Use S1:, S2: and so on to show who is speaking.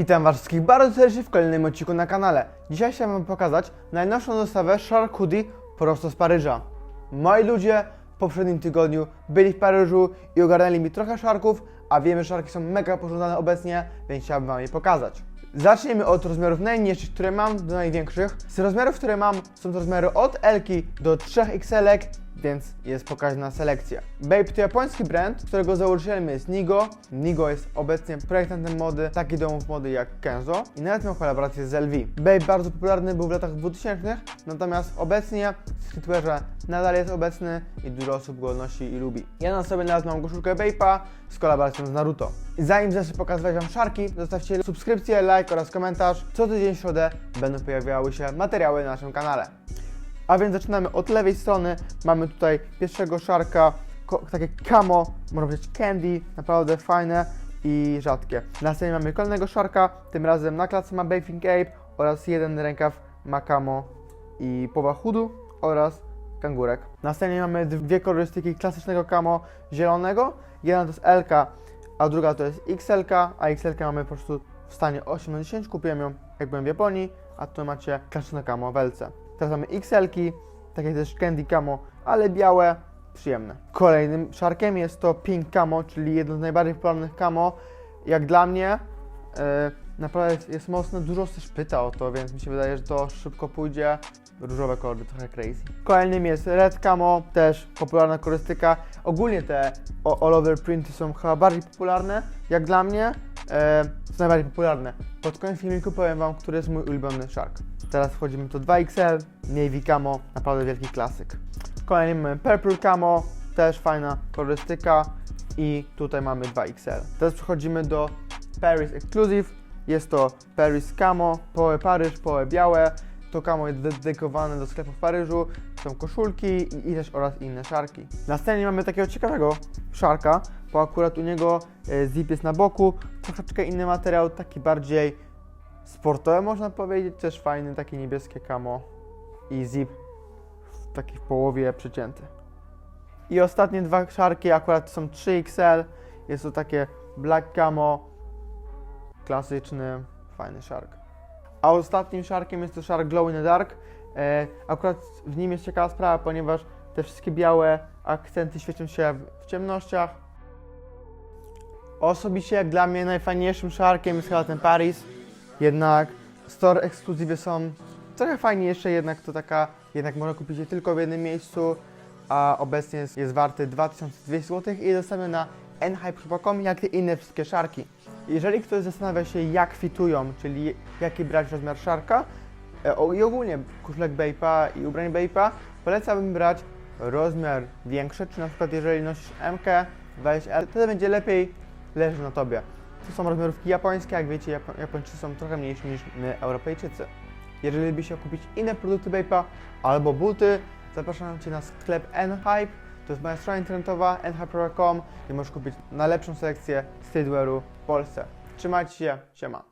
S1: Witam Was wszystkich bardzo serdecznie w kolejnym odcinku na kanale. Dzisiaj chciałem Wam pokazać najnowszą dostawę Shark Hoodie prosto z Paryża. Moi ludzie w poprzednim tygodniu byli w Paryżu i ogarnęli mi trochę szarków, a wiemy, że szarki są mega pożądane obecnie, więc chciałbym Wam je pokazać. Zaczniemy od rozmiarów najmniejszych, które mam, do największych. Z rozmiarów, które mam, są to rozmiary od L do 3XL, więc jest pokaźna selekcja. Babe to japoński brand, którego założycielem jest Nigo. Nigo jest obecnie projektantem mody takich domów mody jak Kenzo i nawet miał kolaborację z LV. Babe bardzo popularny był w latach 2000, natomiast obecnie w streetwearze nadal jest obecny i dużo osób go nosi i lubi. Ja na sobie znalazłem koszulkę Bape'a z kolaboracją z Naruto. Zanim zacznę pokazywać Wam szarki, zostawcie subskrypcję, like oraz komentarz. Co tydzień w środę będą pojawiały się materiały na naszym kanale. A więc zaczynamy od lewej strony. Mamy tutaj pierwszego szarka, takie camo, można powiedzieć candy, naprawdę fajne i rzadkie. Następnie mamy kolejnego szarka, tym razem na klatce ma Bathing Ape oraz jeden rękaw ma camo i połowa chudu oraz kangurek. Następnie mamy dwie kolorystyki klasycznego camo zielonego. Jedna to jest LK, a druga to jest XLK, a XLK mamy po prostu w stanie 8 na 10. Kupiłem ją jak byłem w Japonii, a tu macie klasyczne camo w LC. Teraz mamy XL-ki, takie też candy camo, ale białe, przyjemne. Kolejnym szarkiem jest to pink camo, czyli jedno z najbardziej popularnych camo. Jak dla mnie, e, naprawdę jest, jest mocne, dużo też pyta o to, więc mi się wydaje, że to szybko pójdzie. Różowe kolory, trochę crazy. Kolejnym jest red camo, też popularna kolorystyka. Ogólnie te o- all over printy są chyba bardziej popularne, jak dla mnie. E, są najbardziej popularne. Pod koniec filmiku powiem Wam, który jest mój ulubiony shark. Teraz wchodzimy to 2XL, Navy Camo, naprawdę wielki klasyk. Kolejny mamy Purple Camo, też fajna kolorystyka i tutaj mamy 2XL. Teraz przechodzimy do Paris Exclusive, jest to Paris Camo, połę Paryż, połę białe. To camo jest dedykowane do sklepów w Paryżu, są koszulki i, i też oraz inne szarki. Następnie mamy takiego ciekawego szarka, bo akurat u niego e, zip jest na boku, troszeczkę inny materiał, taki bardziej sportowe można powiedzieć, też fajny, takie niebieskie camo i zip w, taki w połowie przecięty. I ostatnie dwa szarki akurat są 3XL, jest to takie black camo, klasyczny, fajny szark. A ostatnim szarkiem jest to szark Glow in the Dark. E, akurat w nim jest ciekawa sprawa, ponieważ te wszystkie białe akcenty świecą się w, ciemnościach. Osobiście jak dla mnie najfajniejszym szarkiem jest chyba ten Paris. Jednak store ekskluzywy są trochę fajniejsze, jednak to taka, jednak można kupić je tylko w jednym miejscu, a obecnie jest, jest warty 2200 zł i dostępny na nhype.com, jak i inne wszystkie szarki. Jeżeli ktoś zastanawia się jak fitują, czyli jaki brać rozmiar szarka e, i ogólnie koszulek Bape'a i ubrań Bape'a, polecałbym brać rozmiar większy, czy na przykład jeżeli nosisz MK, weź L, wtedy będzie lepiej leży na tobie. To są rozmiarówki japońskie, jak wiecie, Japo- Japończycy są trochę mniejsi niż my, Europejczycy. Jeżeli chciał kupić inne produkty Bape'a albo buty, zapraszam Cię na sklep Nhype. To jest moja strona internetowa nhype.com, gdzie możesz kupić najlepszą selekcję streetwearu w Polsce. Trzymajcie się, siema.